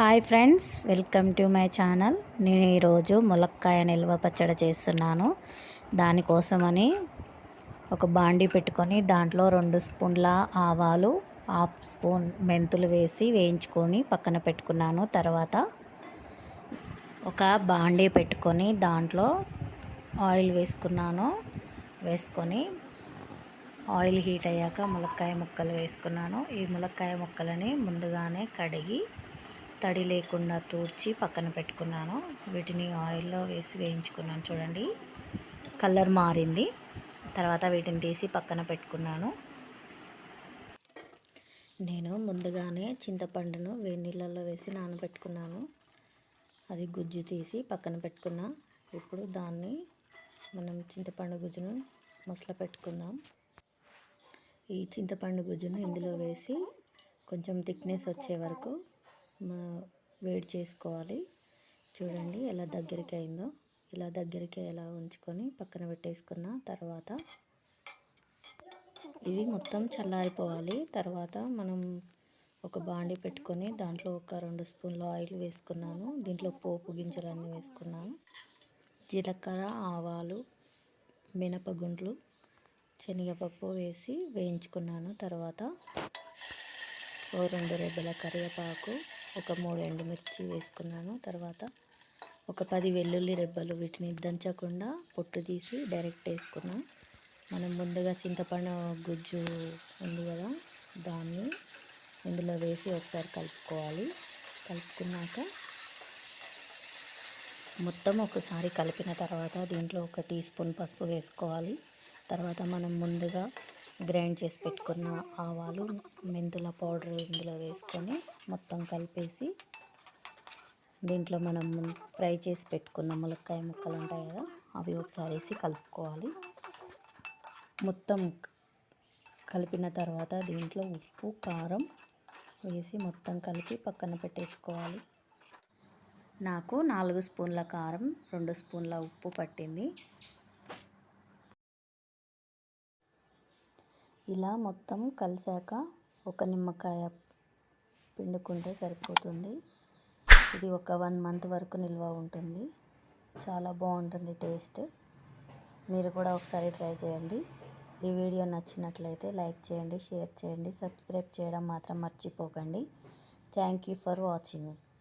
Hi friends welcome to my channel నేను ఈరోజు ములక్కాయ నిల్వ పచ్చడి చేస్తున్నాను. దానికోసమని ఒక బాండి పెట్టుకొని దాంట్లో రెండు స్పూన్ల ఆవాలు హాఫ్ స్పూన్ మెంతులు వేసి వేయించుకొని పక్కన పెట్టుకున్నాను. తర్వాత ఒక బాండీ పెట్టుకొని దాంట్లో ఆయిల్ వేసుకున్నాను. వేసుకొని ఆయిల్ హీట్ అయ్యాక ములక్కాయ ముక్కలు వేసుకున్నాను. ఈ ములక్కాయ ముక్కలని ముందుగానే కడిగి తడి లేకుండా తూడ్చి పక్కన పెట్టుకున్నాను. వీటిని ఆయిల్లో వేసి వేయించుకున్నాను చూడండి. కలర్ మారింది. తర్వాత వీటిని తీసి పక్కన పెట్టుకున్నాను. నేను ముందుగానే చింతపండును వేడి నీళ్ళల్లో వేసి నానబెట్టుకున్నాను. అది గుజ్జు తీసి పక్కన పెట్టుకున్నా. ఇప్పుడు దాన్ని మనం చింతపండు గుజ్జును మసల పెట్టుకుందాం. ఈ చింతపండు గుజ్జును ఇందులో వేసి కొంచెం థిక్నెస్ వచ్చే వరకు వేడి చేసుకోవాలి. చూడండి ఎలా దగ్గరికి అయిందో ఇలా దగ్గరికి ఎలా ఉంచుకొని పక్కన పెట్టేసుకున్న తర్వాత ఇది మొత్తం చల్లారిపోవాలి. తర్వాత మనం ఒక బాండి పెట్టుకొని దాంట్లో ఒక రెండు స్పూన్లు ఆయిల్ వేసుకున్నాను. దీంట్లో పోపు గింజలన్నీ వేసుకున్నాను. జీలకర్ర ఆవాలు మినపగుండ్లు శనగపప్పు వేసి వేయించుకున్నాను. తర్వాత ఓ రెండు రెబ్బల కరివేపాకు ఒక మూడు ఎండుమిర్చి వేసుకున్నాను. తర్వాత ఒక పది వెల్లుల్లి రెబ్బలు వీటిని దంచకుండా పొట్టు తీసి డైరెక్ట్ వేసుకున్నాం. మనం ముందుగా చింతపండు గుజ్జు ఉంది కదా దాన్ని ఇందులో వేసి ఒకసారి కలుపుకోవాలి. కలుపుకున్నాక మొత్తం ఒకసారి కలిపిన తర్వాత దీంట్లో ఒక టీ స్పూన్ పసుపు వేసుకోవాలి. తర్వాత మనం ముందుగా గ్రైండ్ చేసి పెట్టుకున్న ఆవాలు మెంతుల పౌడర్ ఇందులో వేసుకొని మొత్తం కలిపేసి దీంట్లో మనం ఫ్రై చేసి పెట్టుకున్న ములక్కాయ ముక్కలు ఉంటాయి కదా అవి ఒకసారి వేసి కలుపుకోవాలి. మొత్తం కలిపిన తర్వాత దీంట్లో ఉప్పు కారం వేసి మొత్తం కలిపి పక్కన పెట్టేసుకోవాలి. నాకు నాలుగు స్పూన్ల కారం రెండు స్పూన్ల ఉప్పు పట్టింది. ఇలా మొత్తం కలిసాక ఒక నిమ్మకాయ పిండుకుంటే సరిపోతుంది. ఇది ఒక వన్ మంత్ వరకు నిల్వ ఉంటుంది. చాలా బాగుంటుంది టేస్ట్. మీరు కూడా ఒకసారి ట్రై చేయండి. ఈ వీడియో నచ్చినట్లయితే లైక్ చేయండి షేర్ చేయండి సబ్స్క్రైబ్ చేయడం మాత్రం మర్చిపోకండి. Thank you for watching.